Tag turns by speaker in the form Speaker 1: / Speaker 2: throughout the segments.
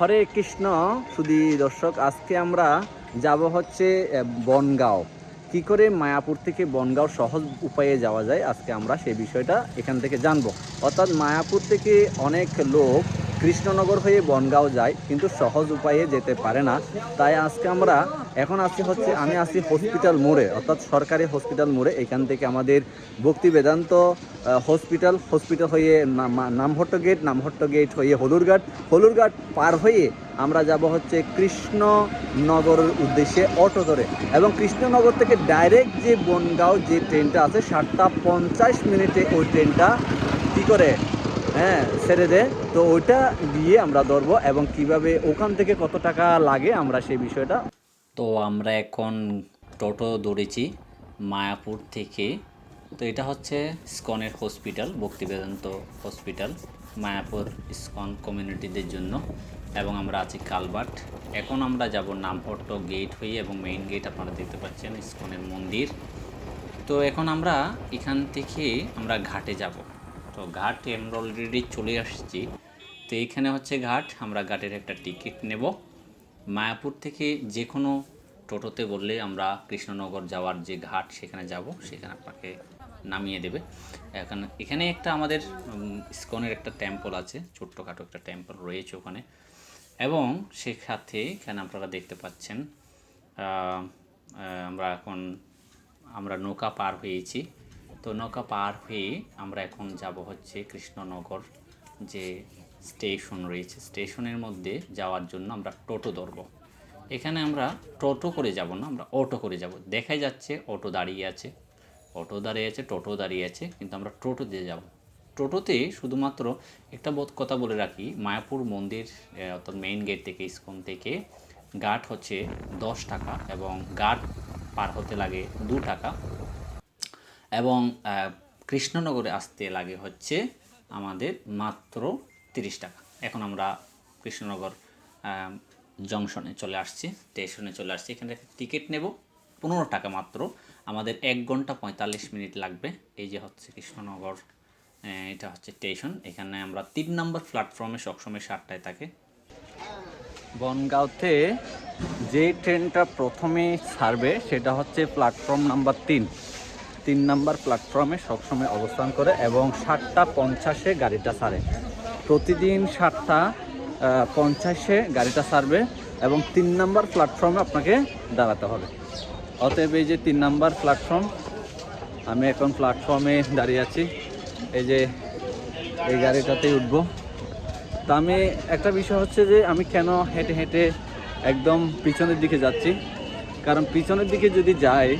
Speaker 1: হরে কৃষ্ণ। শুধু দর্শক, আজকে আমরা যাব হচ্ছে বনগাঁও। কি করে মায়াপুর থেকে বনগাঁও সহজ উপায়ে যাওয়া যায়, আজকে আমরা সেই বিষয়টা এখান থেকে জানব। অর্থাৎ মায়াপুর থেকে অনেক লোক কৃষ্ণনগর হয়ে বনগাঁও যায়, কিন্তু সহজ উপায়ে যেতে পারে না। তাই আজকে আমরা এখন আছি হচ্ছে, আমি আছি হসপিটাল মোড়ে, অর্থাৎ সরকারি হসপিটাল মোড়ে। এখান থেকে আমাদের ভক্তি বেদান্ত হসপিটাল হসপিটাল হয়ে নাম- নামহট্ট গেট নামহট্ট গেট হয়ে হলুরঘাট হলুরঘাট পার হয়ে আমরা যাব হচ্ছে কৃষ্ণনগরের উদ্দেশ্যে অটো ধরে। এবং কৃষ্ণনগর থেকে ডাইরেক্ট যে বনগাঁও যে ট্রেনটা আছে, সাতটা পঞ্চাশ মিনিটে ওই ট্রেনটা কী করে? হ্যাঁ ছেড়ে দেয়। তো ওইটা দিয়ে আমরা ধরবো এবং কীভাবে, ওখান থেকে কত টাকা লাগে আমরা সেই বিষয়টা
Speaker 2: তো আমরা এখন টোটো দৌড়েছি মায়াপুর থেকে। তো এটা হচ্ছে স্কনের hospital Bhaktivedanta hospital Mayapur ISKCON কমিউনিটিদের জন্য। এবং আমরা আছি কালবাট। এখন আমরা যাব নামহট্ট গেট হয়ে এবং মেইন গেট আপনারা দেখতে পাচ্ছেন স্কনের মন্দির। তো এখন আমরা এখান থেকে আমরা ঘাটে যাব। তো ঘাট আমরা অলরেডি চলে আসছি। তো এইখানে হচ্ছে ঘাট, আমরা ঘাটের একটা টিকিট নেব। মায়াপুর থেকে যে কোনো টোটোতে বললে আমরা কৃষ্ণনগর যাওয়ার যে ঘাট, সেখানে যাব। সেখানে আপনাকে নামিয়ে দেবে। এখানে এখানে একটা আমাদের ইস্কনের একটা টেম্পল আছে, ছোট্টখাটো একটা টেম্পল রয়েছে ওখানে। এবং সে সাথে এখানে আপনারা দেখতে পাচ্ছেন আমরা এখন, আমরা নৌকা পার হয়েছি। তো নৌকা পার হয়ে আমরা এখন যাব হচ্ছে কৃষ্ণনগর যে স্টেশন রয়েছে। স্টেশনের মধ্যে যাওয়ার জন্য আমরা টোটো ধরবো। এখানে আমরা টোটো করে যাব না, আমরা অটো করে যাব। দেখাই যাচ্ছে অটো দাঁড়িয়ে আছে। অটো দাঁড়িয়ে আছে, টোটো দাঁড়িয়ে আছে, কিন্তু আমরা টোটো দিয়ে যাব। টোটোতে শুধুমাত্র একটা বোধ কথা বলে রাখি, মায়াপুর মন্দির অর্থাৎ মেইন গেট থেকে, ইস্কন থেকে গাট হচ্ছে দশ টাকা এবং গাট পার হতে লাগে দু টাকা এবং কৃষ্ণনগরে আসতে লাগে হচ্ছে আমাদের মাত্র তিরিশ টাকা। এখন আমরা কৃষ্ণনগর জংশনে চলে আসছি, স্টেশনে চলে আসছি। এখানে টিকিট নেব পনেরো টাকা মাত্র। আমাদের এক ঘণ্টা পঁয়তাল্লিশ মিনিট লাগবে। এই যে হচ্ছে কৃষ্ণনগর এটা হচ্ছে স্টেশন। এখানে আমরা তিন নম্বর প্ল্যাটফর্মে সবসময় সাতটায় থাকে।
Speaker 1: বনগাঁওতে যে ট্রেনটা প্রথমে ছাড়বে, সেটা হচ্ছে প্ল্যাটফর্ম নাম্বার তিন। তিন নাম্বার প্ল্যাটফর্মে সবসময় অবস্থান করে এবং সাতটা পঞ্চাশে গাড়িটা ছাড়ে। প্রতিদিন সাতটা পঞ্চাশে গাড়িটা ছাড়বে এবং তিন নাম্বার প্ল্যাটফর্মে আপনাকে দাঁড়াতে হবে। অতএব এই যে তিন নাম্বার প্ল্যাটফর্ম আমি এখন প্ল্যাটফর্মে দাঁড়িয়ে আছি। এই যে এই গাড়িটাতেই উঠবো। তা আমি একটা বিষয় হচ্ছে যে আমি কেন হেঁটে হেঁটে একদম পিছনের দিকে যাচ্ছি? কারণ পিছনের দিকে যদি যাই,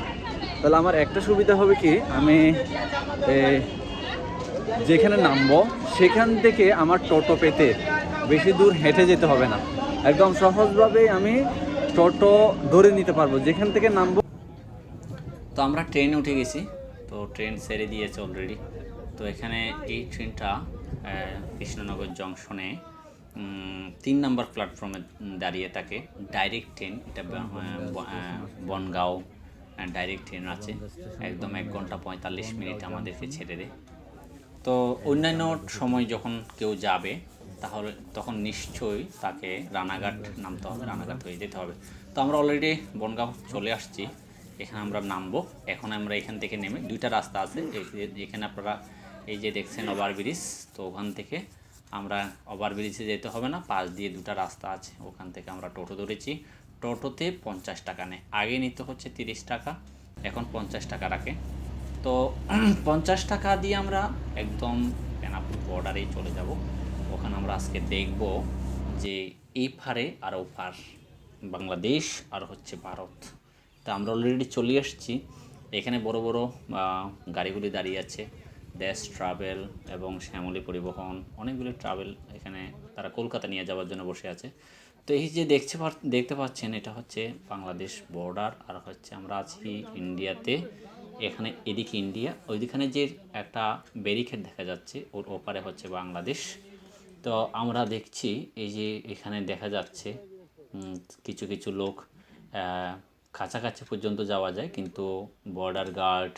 Speaker 1: তাহলে আমার একটা সুবিধা হবে কি? আমি যেখানে নামবো, সেখান থেকে আমার টোটো পেতে বেশি দূর হেঁটে যেতে হবে না। একদম সহজভাবেই আমি টোটো ধরে নিতে পারব, যেখান থেকে নামবো।
Speaker 2: তো আমরা ট্রেনে উঠে গেছি। তো ট্রেন ছেড়ে দিয়েছে অলরেডি তো এখানে এই ট্রেনটা কৃষ্ণনগর জংশনে তিন নম্বর প্ল্যাটফর্মে দাঁড়িয়ে থাকে। ডাইরেক্ট ট্রেন এটা বনগাঁও ডাইরেক্ট ট্রেন আছে। একদম এক ঘণ্টা পঁয়তাল্লিশ মিনিট আমাদেরকে ছেড়ে দেয় তো অন্যান্য সময় যখন কেউ যাবে, তাহলে তখন নিশ্চয়ই তাকে রানাঘাট নামতে হবে, রানাঘাট হয়ে যেতে হবে। তো আমরা অলরেডি বনগাঁও চলে আসছি, এখানে আমরা নামবো। এখন আমরা এখান থেকে নেমে দুইটা রাস্তা আছে এখানে আপনারা এই যে দেখছেন ওভার ব্রিজ তো ওখান থেকে আমরা ওভার ব্রিজে যেতে হবে না, পাশ দিয়ে দুটা রাস্তা আছে, ওখান থেকে আমরা টোটো ধরেছি। টোটোতে পঞ্চাশ টাকা নেয়, আগে নিতে হচ্ছে তিরিশ টাকা, এখন পঞ্চাশ টাকা রাখে। তো পঞ্চাশ টাকা দিয়ে আমরা একদম বেনাপুর বর্ডারেই চলে যাব। ওখানে আমরা আজকে দেখব যে এই পারে আর ও পার বাংলাদেশ আর হচ্ছে ভারত। তা আমরা অলরেডি চলে এসেছি এখানে বড় বড় গাড়িগুলি দাঁড়িয়ে আছে। দেশ ট্রাভেল এবং শ্যামলী পরিবহন, অনেকগুলি ট্রাভেল এখানে তারা কলকাতা নিয়ে যাওয়ার জন্য বসে আছে। তো এই যে পার- দেখতে পাচ্ছেন, এটা হচ্ছে বাংলাদেশ বর্ডার আর হচ্ছে আমরা আছি ইন্ডিয়াতে এখানে এদিকে ইন্ডিয়া ওইদিখানে যে একটা ব্যারিকেড দেখা যাচ্ছে, ওর ওপারে হচ্ছে বাংলাদেশ তো আমরা দেখছি, এই যে এখানে দেখা যাচ্ছে কিছু কিছু লোক কাছাকাছি পর্যন্ত যাওয়া যায়, কিন্তু বর্ডার গার্ড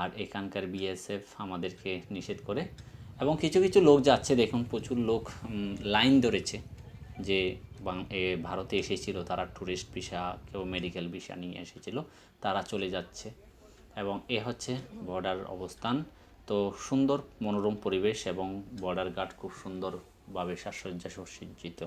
Speaker 2: আর এখানকার বিএসএফ আমাদেরকে নিষেধ করে। এবং কিছু কিছু লোক যাচ্ছে, দেখুন, প্রচুর লোক লাইন ধরেছে যে ভারতে এসেছিল, তারা ট্যুরিস্ট ভিসা কেউ মেডিকেল ভিসা নিয়ে এসেছিল, তারা চলে যাচ্ছে। এবং এ হচ্ছে বর্ডার অবস্থান। তো সুন্দর মনোরম পরিবেশ এবং বর্ডার গার্ড খুব সুন্দরভাবে সাজসজ্জা সুসজ্জিত